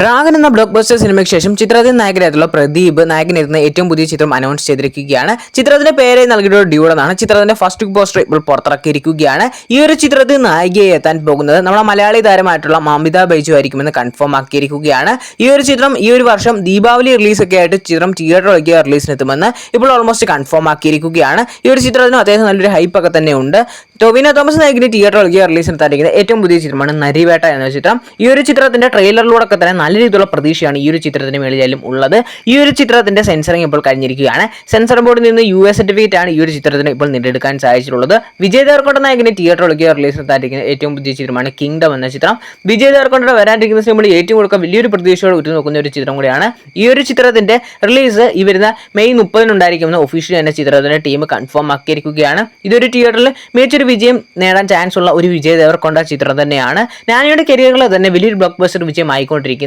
Dragon എന്ന block buster സിനിമയ്ക്ക് ശേഷം ചിത്രത്തിൽ നായകനായിട്ടുള്ള പ്രദീപ് നായകനെത്തുന്ന ഏറ്റവും പുതിയ ചിത്രം അനൗൺസ് ചെയ്തിരിക്കുകയാണ്. ചിത്രത്തിന്റെ പേര് നൽകിയിട്ടുള്ള ഡ്യൂഡ് എന്നാണ് ചിത്രത്തിന്റെ ഫസ്റ്റ് ലുക്ക് പോസ്റ്റർ ഇപ്പോൾ പുറത്തിറക്കിയിരിക്കുകയാണ്. ഈ ഒരു ചിത്രത്തിൽ നായികയെ എത്താൻ പോകുന്നത് നമ്മുടെ മലയാളി താരമായിട്ടുള്ള മാമിത ബൈജു ആയിരിക്കുമെന്ന് കൺഫേം ആക്കിയിരിക്കുകയാണ്. ഈ ഒരു ചിത്രം ഈ ഒരു വർഷം ദീപാവലി റിലീസ് ഒക്കെ ആയിട്ട് ചിത്രം തിയേറ്ററിലേക്ക് റിലീസിനെത്തുമെന്ന് ഇപ്പോൾ ഓൾമോസ്റ്റ് കൺഫേം ആക്കിയിരിക്കുകയാണ്. ഈ ഒരു ചിത്രത്തിനും അത്യാവശ്യം നല്ലൊരു ഹൈപ്പ് ഒക്കെ തന്നെ ഉണ്ട്. ടൊവിനോ തോമസ് നായകിന് തിയേറ്ററിലേക്ക് റിലീസിനെത്താനിരിക്കുന്ന ഏറ്റവും പുതിയ ചിത്രമാണ് നരിവേട്ട എന്ന ചിത്രം. ഈ ഒരു ചിത്രത്തിന്റെ ട്രെയിലറിലൂടെ ഒക്കെ തന്നെ നല്ല രീതിയിലുള്ള പ്രതീക്ഷയാണ് ഈ ഒരു ചിത്രത്തിന് മേളിലും ഉള്ളത്. ഈ ഒരു ചിത്രത്തിന്റെ സെൻസറിങ് ഇപ്പോൾ കഴിഞ്ഞിരിക്കുകയാണ്. സെൻസർ ബോർഡിൽ നിന്ന് യു എസ് സർട്ടിഫിക്കറ്റ് ആണ് ഈ ഒരു ചിത്രത്തിന് ഇപ്പോൾ നേടിയെടുക്കാൻ സാധിച്ചിട്ടുള്ളത്. വിജയ് ദേവർക്കൊണ്ട നായകിന് തിയേറ്ററിലേക്ക് റിലീസിനെത്താനിരിക്കുന്ന ഏറ്റവും പുതിയ ചിത്രമാണ് കിങ്ഡം എന്ന ചിത്രം. വിജയ് ദേവർക്കൊണ്ട വരാനിരിക്കുന്ന സിനിമയിൽ ഏറ്റവും കൂടുതൽ വലിയൊരു പ്രതീക്ഷയോട് ഉറ്റുനോക്കുന്ന ഒരു ചിത്രം കൂടിയാണ് ഈ ഒരു ചിത്രത്തിന്റെ റിലീസ് ഈ വരുന്ന മെയ് മുപ്പതിനുണ്ടായിരിക്കുന്ന ഒഫീഷ്യൽ എന്ന ചിത്രത്തിന്റെ ടീം കൺഫേം ആക്കിയിരിക്കുകയാണ്. ഇതൊരു തിയേറ്ററിൽ മികച്ചൊരു വിജയം നേടാൻ ചാൻസ് ഉള്ള ഒരു വിജയ് ദേവർക്കൊണ്ട ചിത്രം തന്നെയാണ്. നാനിയുടെ കരിയറിൽ തന്നെ വലിയൊരു ബ്ലോക്ക് ബസ്റ്റർ വിജയം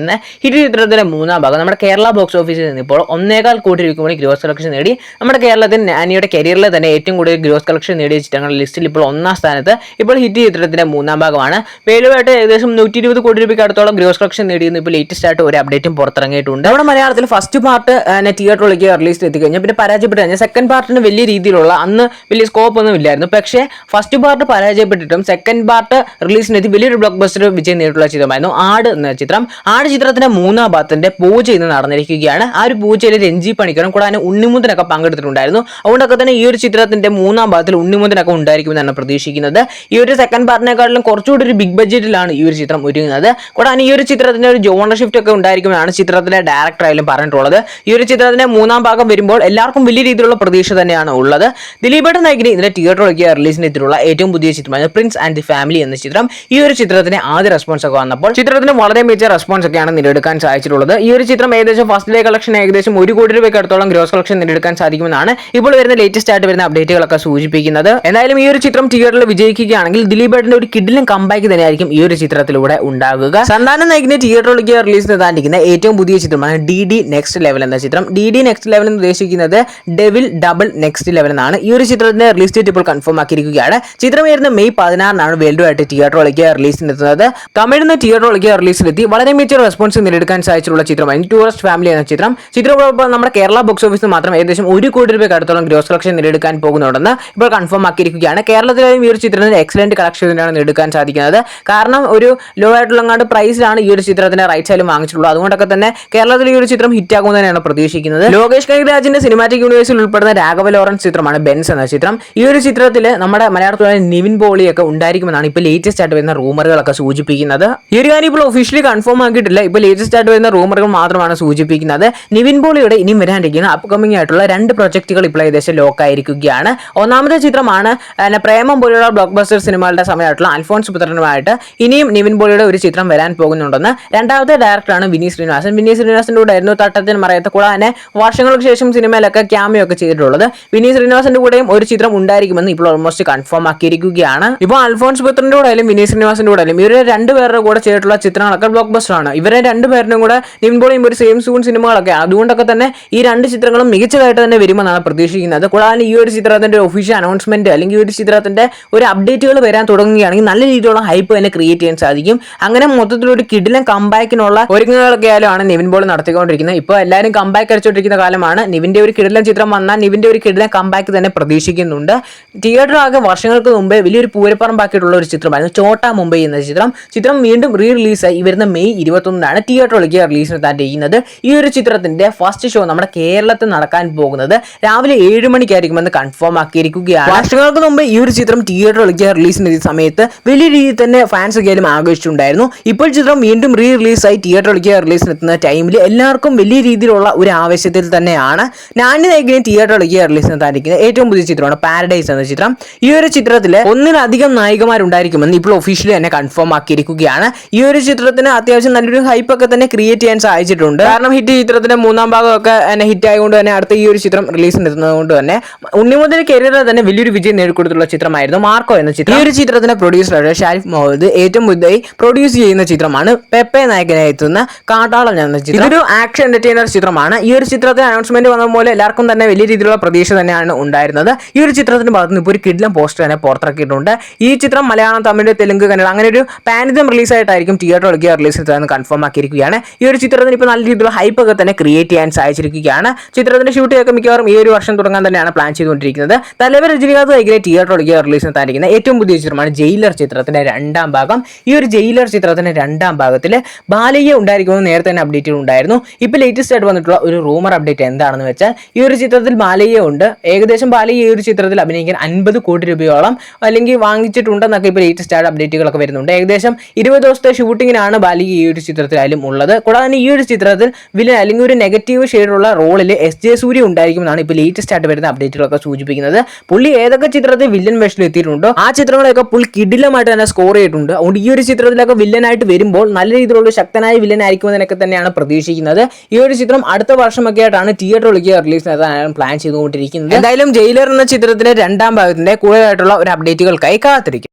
ആയിക്കൊണ്ടിരിക്കുന്ന ഹിറ്റ് ചിത്രത്തിന്റെ മൂന്നാം ഭാഗം. നമ്മുടെ കേരള ബോക്സ് ഓഫീസിൽ നിന്ന് ഇപ്പോൾ ഒന്നേകാൽ കോടി രൂപയ്ക്ക് ഗ്രോസ് കളക്ഷൻ നേടി. നമ്മുടെ കേരളത്തിൽ നാനിയുടെ കരിയറിൽ തന്നെ ഏറ്റവും കൂടുതൽ ഗ്രോസ് കളക്ഷൻ നേടിയ ചിത്രങ്ങളുടെ ലിസ്റ്റിൽ ഇപ്പോൾ ഒന്നാം സ്ഥാനത്ത് ഇപ്പോൾ ഹിറ്റ് ചിത്രത്തിന്റെ മൂന്നാം ഭാഗമാണ്. വേലുവായിട്ട് ഏകദേശം നൂറ്റി ഇരുപത് കോടി രൂപയ്ക്ക് അടുത്തോളം ഗ്രോസ് കളക്ഷൻ നേടിയെന്ന് ഇപ്പോൾ ലേറ്റസ്റ്റ് ആയിട്ട് ഒരു അപ്ഡേറ്റും പുറത്തിറങ്ങിയിട്ടുണ്ട്. നമ്മുടെ മലയാളത്തിൽ ഫസ്റ്റ് പാർട്ട് തിയേറ്ററിലേക്ക് റിലീസ് എത്തിക്കഴിഞ്ഞാൽ പിന്നെ പരാജയപ്പെട്ട് കഴിഞ്ഞാൽ സെക്കൻഡ് പാർട്ടിന് വലിയ രീതിയിലുള്ള അന്ന് വലിയ സ്കോപ്പ് ഒന്നും ഇല്ലായിരുന്നു. പക്ഷേ ഫസ്റ്റ് പാർട്ട് പരാജയപ്പെട്ടിട്ടും സെക്കൻഡ് പാർട്ട് റിലീസിനെത്തി വലിയൊരു ബ്ലോക്ക് ബസ്റ്റർ വിജയം നേരിട്ടുള്ള ചിത്രമായിരുന്നു ആട് എന്ന ചിത്രം. ആട് ചിത്രത്തിന്റെ മൂന്നാം ഭാഗത്തിന്റെ പൂജ ഇന്ന് നടന്നിരിക്കുകയാണ്. ആ ഒരു പൂജയിൽ രഞ്ജി പണിക്കറും കൂടാതെ ഉണ്ണിമുന്തനൊക്കെ പങ്കെടുത്തിട്ടുണ്ടായിരുന്നു. അതുകൊണ്ടൊക്കെ തന്നെ ഈ ഒരു ചിത്രത്തിന്റെ മൂന്നാം ഭാഗത്തിൽ ഉണ്ണിമുന്തനൊക്കെ ഉണ്ടായിരിക്കുമെന്നാണ് പ്രതീക്ഷിക്കുന്നത്. ഈ ഒരു സെക്കൻഡ് പാർട്ടിനെക്കാളും കുറച്ചുകൂടി ഒരു ബിഗ് ബഡ്ജറ്റിലാണ് ഈ ഒരു ചിത്രം ഒരുങ്ങുന്നത്. കൂടാതെ ഈ ഒരു ചിത്രത്തിന്റെ ഒരു ജോണർ ഷിഫ്റ്റ് ഒക്കെ ഉണ്ടായിരിക്കുമെന്നാണ് ചിത്രത്തിലെ ഡയറക്ടർ ആയാലും പറഞ്ഞിട്ടുള്ളത്. ഈ ഒരു ചിത്രത്തിന്റെ മൂന്നാം ഭാഗം വരുമ്പോൾ എല്ലാവർക്കും വലിയ രീതിയിലുള്ള പ്രതീക്ഷ തന്നെയാണ് ഉള്ളത്. ദിലീപേട്ടൻ നായകന് ഇതിന്റെ തിയേറ്ററിലേക്ക് റിലീസിന് എത്തിയിട്ടുള്ള ഏറ്റവും പുതിയ ചിത്രമാണ് പ്രിൻസ് ആൻഡ് ദി ഫാമിലി എന്ന ചിത്രം. ഈ ഒരു ചിത്രത്തിന് ആദ്യ റെസ്പോൺസ് ഒക്കെ വന്നപ്പോൾ ചിത്രത്തിന് വളരെ മികച്ച റെസ്പോൺസ് ഒക്കെയാണ് നേടിയെടുക്കാൻ സാധിച്ചിട്ടുള്ളത്. ഈ ഒരു ചിത്രം ഏകദേശം ഫസ്റ്റ് ഡേ കളക്ഷൻ ഏകദേശം ഒരു കോടി രൂപയ്ക്ക് അടുത്തോളം ഗ്രോസ് കളക്ഷൻ നേടിയെടുക്കാൻ സാധിക്കുമെന്നാണ് ഇപ്പോൾ വരുന്ന ലേറ്റസ്റ്റ് ആയിട്ട് വരുന്ന അപ്ഡേറ്റുകളൊക്കെ സൂചിപ്പിക്കുന്നത്. എന്തായാലും ഈ ഒരു ചിത്രം തിയേറ്ററിൽ വിജയിക്കുകയാണെങ്കിൽ ദിലീപ് ദിലീപേട്ടന്റെ ഒരു കിഡിലും കമ്പാക്ക് തന്നെയായിരിക്കും ഈ ഒരു ചിത്രത്തിലൂടെ ഉണ്ടാകുക. സന്താന നായകിനെ തിയേറ്ററിലേക്ക് റിലീസ് ചെയ്താണ്ടിരിക്കുന്ന ഏറ്റവും പുതിയ ചിത്രമാണ് ഡി ഡി നെക്സ്റ്റ് ലെവൽ എന്ന ചിത്രം. ഡി ഡി നെക്സ്റ്റ് ലെവൽ എന്ന് ഉദ്ദേശിക്കുന്നത് ഡെവിൽ ഡബിൾ നെക്സ്റ്റ് ലെവൽ എന്നാണ്. ഈ ഒരു ചിത്രത്തിന്റെ റിലീസ് ഡേറ്റ് ഇപ്പോൾ കൺഫേം ആക്കിയിരിക്കുകയാണ്. ചിത്രം വരുന്ന മെയ് പതിനാറിനാണ് വേൾഡ് ആയിട്ട് തിയേറ്ററിലേക്ക് റിലീസിനെത്തുന്നത് തമിഴിൽ നിന്ന് തിയേറ്ററിലേക്ക് റിലീസിലെത്തി വളരെ മികച്ച റെസ്പോൺസ് നേടിയെടുക്കാൻ സാധിച്ചിട്ടുള്ള ചിത്രമാണ്. ടൂറിസ്റ്റ് ഫാമിലി എന്ന ചിത്രം. ചിത്രം ഇപ്പോൾ നമ്മുടെ കേരള ബോക്സ് ഓഫീസിൽ മാത്രം ഏകദേശം ഒരു കോടി രൂപയ്ക്ക് അടുത്തോളം ഗ്രോസ് കളക്ഷൻ നേടിയെടുക്കാൻ പോകുന്നുണ്ടെന്ന് ഇപ്പോൾ കൺഫേം ആക്കിയിരിക്കുകയാണ്. കേരളത്തിലെയും ഈ ഒരു ചിത്രത്തിന് എക്സലന്റ് കളക്ഷൻ തന്നെയാണ് നേടിയെടുക്കാൻ സാധിക്കുന്നത്. കാരണം ഒരു ലോ ആയിട്ടുള്ള പ്രൈസിലാണ് ഈ ഒരു ചിത്രത്തിന്റെ റൈറ്റ് ആയാലും വാങ്ങിച്ചിട്ടുള്ളത്. അതുകൊണ്ടൊക്കെ തന്നെ കേരളത്തിൽ ഈ ഒരു ചിത്രം ഹിറ്റ് ആകുമെന്ന് തന്നെയാണ് പ്രതീക്ഷിക്കുന്നത്. ലോകേഷ് കൈരാജിന്റെ സിനിമാറ്റിക് യൂണിവേഴ്സിൽ ഉൾപ്പെടുന്ന രാഘവ ലോറൻസ് ചിത്രമാണ് ബെൻസ് എന്ന ചിത്രം. ഈ ഒരു ചിത്രത്തിൽ നമ്മുടെ മലയാളത്തിലെ നിവിൻ പോളിയൊക്കെ ഉണ്ടായിരിക്കുമെന്നാണ് ഇപ്പോൾ ലേറ്റസ്റ്റ് ആയിട്ട് വരുന്ന റൂമറുകളൊക്കെ സൂചിപ്പിക്കുന്നത്. ഈ ഒരു കാര്യം ഇപ്പോൾ ഒഫീഷ്യലി കൺഫേം ആക്കിയിട്ടില്ല. ഇപ്പോൾ ലേറ്റസ്റ്റ് ആയിട്ട് വരുന്ന റൂമറുകൾ മാത്രമാണ് സൂചിപ്പിക്കുന്നത്. നിവിൻ പോളിയുടെ ഇനിയും വരാനിരിക്കുന്ന അപ്കമിംഗ് ആയിട്ടുള്ള രണ്ട് പ്രൊജക്റ്റുകൾ ഇപ്പോൾ ഏകദേശം ലോക്ക് ആയിരിക്കുകയാണ്. ഒന്നാമത്തെ ചിത്രമാണ് പ്രേമം പോലെയുള്ള ബ്ലോക്ക് ബസ്റ്റർ സിനിമകളുടെ സമയമായിട്ടുള്ള അൽഫോൺസ് പുത്രനുമായിട്ട് ഇനിയും നിവിൻ പോളിയുടെ ഒരു ചിത്രം വരാൻ പോകുന്നുണ്ടെന്ന്. രണ്ടാമത്തെ ഡയറക്ടറാണ് വിനീത് ശ്രീനിവാസൻ. വിനീത് ശ്രീനിവാസന്റെ കൂടെ ആയിരുന്നു തട്ടത്തിന് മറയത്ത് തന്നെ വർഷങ്ങൾക്ക് ശേഷം സിനിമയിലൊക്കെ ക്യാമിയോ ഒക്കെ ചെയ്തിട്ടുള്ളത്. വിനീത് ശ്രീനിവാസന്റെ കൂടെയും ഒരു ചിത്രം ഉണ്ടായിരിക്കുമെന്ന് ഇപ്പോൾ ഓൾമോസ്റ്റ് കൺഫേം ആക്കിയിരിക്കുകയാണ്. ഇപ്പോൾ അൽഫോൺസ് പുത്രന്റെ കൂടെ ആയാലും വിനീത് ശ്രീനിവാസന്റെ കൂടെ ആയാലും ഇവരുടെ രണ്ടുപേരുടെ കൂടെ ചെയ്തിട്ടുള്ള ചിത്രങ്ങളൊക്കെ ബ്ലോക്ക് ബസ്റ്റർ ആണ് ഇവരെ രണ്ടുപേരുടെയും കൂടെ നിവിൻ പോളിയും ഒരു സെയിം സൂൺ സിനിമകളൊക്കെ. അതുകൊണ്ടൊക്കെ തന്നെ ഈ രണ്ട് ചിത്രങ്ങളും മികച്ചതായിട്ട് തന്നെ വരുമെന്നാണ് പ്രതീക്ഷിക്കുന്നത്. കൂടാതെ ഈ ഒരു ചിത്രത്തിന്റെ ഒഫീഷ്യൽ അനൗൺസ്മെന്റ് അല്ലെങ്കിൽ ഈ ഒരു ചിത്രത്തിന്റെ ഒരു അപ്ഡേറ്റുകൾ വരാൻ തുടങ്ങുകയാണെങ്കിൽ നല്ല രീതിയിലുള്ള ഹൈപ്പ് തന്നെ ക്രിയേറ്റ് ചെയ്യാൻ സാധിക്കും. അങ്ങനെ മൊത്തത്തിലൊരു കിടിലൻ കമ്പാക്കിനുള്ള ഒരുങ്ങുകളൊക്കെ ആയാലും നിവിൻ പോൾ നടത്തിക്കൊണ്ടിരിക്കുന്നത്. ഇപ്പോൾ എല്ലാവരും കമ്പാക്ക് അടിച്ചുകൊണ്ടിരിക്കുന്ന കാലമാണ്. നിവിന്റെ ഒരു കിടിലൻ ചിത്രം വന്നാൽ നിവിന്റെ ഒരു കിടിലൻ കമ്പാക്ക് തന്നെ പ്രതീക്ഷിക്കുന്നുണ്ട്. തിയേറ്റർ ആകെ വർഷങ്ങൾക്ക് മുമ്പേ വലിയൊരു പൂരപ്പറമ്പാക്കിയിട്ടുള്ള ഒരു ചിത്രമായിരുന്നു ചോട്ട മുംബൈ എന്ന ചിത്രം. ചിത്രം വീണ്ടും റീ റിലീസായി വരുന്ന മെയ് ഇരുപത്തൊന്നിനാണ് തിയേറ്ററിലേക്ക് റിലീസിന് താൻ ചെയ്യുന്നത് ഈ ഒരു ചിത്രത്തിന്റെ ഫസ്റ്റ് ഷോ നമ്മുടെ കേരളത്തിൽ നടക്കാൻ പോകുന്നത് രാവിലെ ഏഴ് മണിക്കായിരിക്കുമെന്ന് കൺഫേം ആക്കിയിരിക്കുകയാണ്. വർഷങ്ങൾക്ക് മുമ്പ് ഈ ഒരു ചിത്രം തിയേറ്ററിലേക്ക് റിലീസിന് സമയത്ത് വലിയ രീതിയിൽ തന്നെ ഫാൻസ് ഒക്കെയാലും ആഘോഷിച്ചിട്ടുണ്ടായിരുന്നു. ഇപ്പോൾ ചിത്രം വീണ്ടും റീ റിലീസായി തിയേറ്ററിലേക്ക് റിലീസിന് എത്തുന്ന ടൈമിൽ എല്ലാവർക്കും വലിയ രീതിയിലുള്ള ഒരു ആവേശത്തിൽ തന്നെയാണ് നാനി നായകനെ തിയേറ്ററിലേക്ക് റിലീസിന് താണ്ടിരിക്കുന്നത് ഏറ്റവും പുതിയ ചിത്രമാണ് പാരഡൈസ് എന്ന ചിത്രം. ഈ ഒരു ചിത്രത്തിൽ ഒന്നിലധികം നായികമാരുണ്ടായിരിക്കുമെന്ന് ഇപ്പോൾ ഒഫീഷ്യലി തന്നെ കൺഫേം ആക്കിയിരിക്കുകയാണ്. ഈ ഒരു ചിത്രത്തിന് അത്യാവശ്യം നല്ലൊരു ഹൈപ്പ് ഒക്കെ തന്നെ ക്രിയേറ്റ് ചെയ്യാൻ സാധിച്ചിട്ടുണ്ട്. കാരണം ഹിറ്റ് ചിത്രത്തിന്റെ മൂന്നാം ഭാഗമൊക്കെ തന്നെ ഹിറ്റ് ആയതുകൊണ്ട് തന്നെ അടുത്ത ഈ ഒരു ചിത്രം റിലീസിന് എത്തുന്നത് കൊണ്ട് തന്നെ ഉണ്ണിമുതൽ കരിയറിൽ തന്നെ വലിയൊരു വിജയം നേടിക്കൊടുത്തുള്ള ചിത്രമായിരുന്നു മാർക്കോ എന്ന ചിത്രം. ഈ ഒരു ചിത്രത്തിന്റെ പ്രൊഡ്യൂസറായ ഷാരിഫ് മുഹമ്മദ് ഏറ്റവും പുതുതായി പ്രൊഡ്യൂസ് ചെയ്യുന്ന ചിത്രമാണ് പെപ്പെ നായകനായി എത്തുന്ന കാട്ടാളൻ എന്ന ചിത്രം. ഇതൊരു ആക്ഷൻ എന്റർടൈനർ ചിത്രമാണ്. ഈ ഒരു ചിത്രത്തിന് അനൗൺസ്മെന്റ് വന്ന പോലെ എല്ലാവർക്കും തന്നെ വലിയ രീതിയിലുള്ള പ്രതീക്ഷ തന്നെയാണ് ഉണ്ടായിരുന്നത്. ഈ ഒരു ചിത്രത്തിന്റെ ഭാഗത്ത് നിന്ന് ഇപ്പോൾ ഒരു കിഡ്ലം പോസ്റ്റർ തന്നെ പുറത്തിറക്കിയിട്ടുണ്ട്. ഈ ചിത്രം മലയാളം തമിഴ് തെലുങ്ക് കന്നഡ അങ്ങനെ ഒരു പാനിതം റിലീസ് ആയിട്ടായിരിക്കും തിയേറ്ററിലേക്ക് റിലീസ് ചെയ്തതെന്ന് കൺഫേം കൺഫേം ഈ ഒരു ചിത്രത്തിന് ഇപ്പോൾ നല്ല രീതിയിലുള്ള ഹൈപ്പ് ഒക്കെ തന്നെ ക്രിയേറ്റ് ചെയ്യാൻ സാധിച്ചിരിക്കുകയാണ്. ചിത്രത്തിന്റെ ഷൂട്ടിംഗ് ഒക്കെ മിക്കവാറും ഈ ഒരു വർഷം തുടങ്ങാൻ തന്നെയാണ് പ്ലാൻ ചെയ്തുകൊണ്ടിരിക്കുന്നത്. തലവർ രജനീകാന്ത് വൈകിലെ തിയേറ്ററിലേക്ക് റിലീസിന് റിലീസ് നടത്താനിരിക്കുന്ന ഏറ്റവും പുതിയ ചിത്രമാണ് ജയിലർ ചിത്രത്തിന്റെ രണ്ടാം ഭാഗം. ഈ ഒരു ജയിലർ ചിത്രത്തിന്റെ രണ്ടാം ഭാഗത്തിൽ ബാലയ്യ ഉണ്ടായിരിക്കുമെന്ന് നേരത്തെ തന്നെ അപ്ഡേറ്റുകൾ ഉണ്ടായിരുന്നു. ഇപ്പോൾ ലേറ്റസ്റ്റ് ആയിട്ട് വന്നിട്ടുള്ള ഒരു റൂമർ അപ്ഡേറ്റ് എന്താണെന്ന് വെച്ചാൽ ഈ ഒരു ചിത്രത്തിൽ ബാലയ്യ ഉണ്ട്. ഏകദേശം ബാലയ്യ ഈ ഒരു ചിത്രത്തിൽ അഭിനയിക്കാൻ അൻപത് കോടി രൂപയോളം അല്ലെങ്കിൽ വാങ്ങിച്ചിട്ടുണ്ടെന്നൊക്കെ ഇപ്പോൾ ലേറ്റസ്റ്റ് ആയിട്ട് അപ്ഡേറ്റുകളൊക്കെ വരുന്നുണ്ട്. ഏകദേശം ഇരുപത് ദിവസത്തെ ഷൂട്ടിങ്ങിനാണ് ബാലിക ഈ ഒരു ചിത്രത്തിലായാലും ഉള്ളത്. കൂടാതെ തന്നെ ഈ ഒരു ചിത്രത്തിൽ വില്ലൻ അല്ലെങ്കിൽ ഒരു നെഗറ്റീവ് ഷെയ്ഡുള്ള റോളിൽ എസ് ജെ സൂര്യ ഉണ്ടായിരിക്കുമെന്നാണ് ഇപ്പോൾ ലേറ്റസ്റ്റ് ആയിട്ട് വരുന്ന അപ്ഡേറ്റുകളൊക്കെ സൂചിപ്പിക്കുന്നത്. പുള്ളി ഏതൊക്കെ ചിത്രത്തിൽ വില്ലൻ വേഷത്തിൽ എത്തിയിട്ടുണ്ടോ ആ ചിത്രങ്ങളൊക്കെ പുള്ളി കിടിലമായിട്ട് തന്നെ സ്കോർ ചെയ്തിട്ടുണ്ട്. അതുകൊണ്ട് ഈ ഒരു ചിത്രത്തിലൊക്കെ വില്ലനായിട്ട് വരുമ്പോൾ നല്ല രീതിയിലുള്ള ശക്തനായ വില്ലൻ ആയിരിക്കുമെന്നൊക്കെ തന്നെയാണ് പ്രതീക്ഷിക്കുന്നത്. ഈ ഒരു ചിത്രം അടുത്ത വർഷമൊക്കെ ആയിട്ടാണ് തിയേറ്ററിലേക്ക് റിലീസ് നടത്താനാണ് പ്ലാൻ ചെയ്തുകൊണ്ടിരിക്കുന്നത്. എന്തായാലും ജയിലർ എന്ന ചിത്രത്തിന്റെ രണ്ടാം ഭാഗത്തിന്റെ കൂടുതലായിട്ടുള്ള ഒരു അപ്ഡേറ്റുകൾക്കായി കാത്തിരിക്കും.